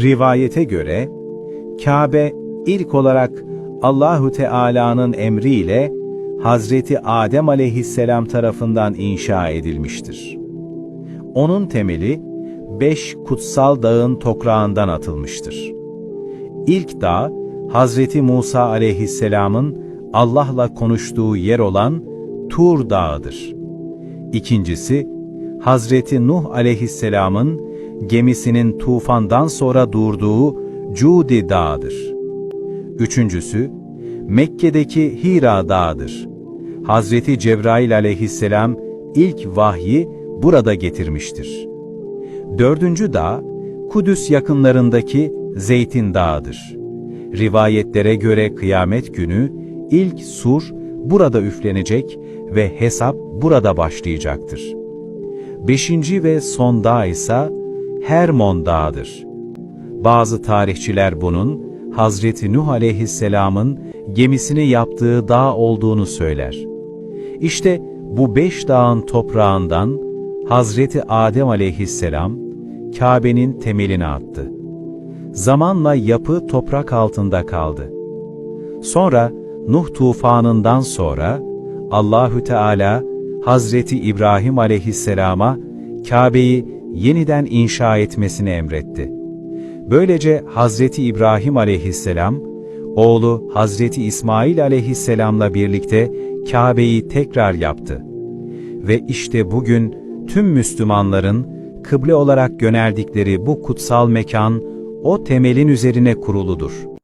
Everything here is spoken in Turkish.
Rivayete göre Kabe ilk olarak Allahu Teala'nın emriyle Hazreti Adem aleyhisselam tarafından inşa edilmiştir. Onun temeli beş kutsal dağın toprağından atılmıştır. İlk dağ, Hazreti Musa aleyhisselamın Allah'la konuştuğu yer olan Tur Dağı'dır. İkincisi, Hazreti Nuh aleyhisselamın gemisinin tufandan sonra durduğu Cudi Dağı'dır. Üçüncüsü, Mekke'deki Hira Dağı'dır. Hazreti Cebrail aleyhisselam ilk vahyi burada getirmiştir. Dördüncü dağ, Kudüs yakınlarındaki Zeytin Dağı'dır. Rivayetlere göre kıyamet günü ilk sur burada üflenecek ve hesap burada başlayacaktır. Beşinci ve son dağ ise Hermon Dağı'dır. Bazı tarihçiler bunun Hazreti Nuh aleyhisselamın gemisini yaptığı dağ olduğunu söyler. İşte bu beş dağın toprağından Hazreti Adem aleyhisselam Kabe'nin temelini attı. Zamanla yapı toprak altında kaldı. Sonra Nuh tufanından sonra Allahü Teala Hazreti İbrahim aleyhisselama Kabe'yi yeniden inşa etmesini emretti. Böylece Hazreti İbrahim aleyhisselam, oğlu Hazreti İsmail aleyhisselamla birlikte Kabe'yi tekrar yaptı. Ve işte bugün tüm Müslümanların kıble olarak yöneldikleri bu kutsal mekan o temelin üzerine kuruludur.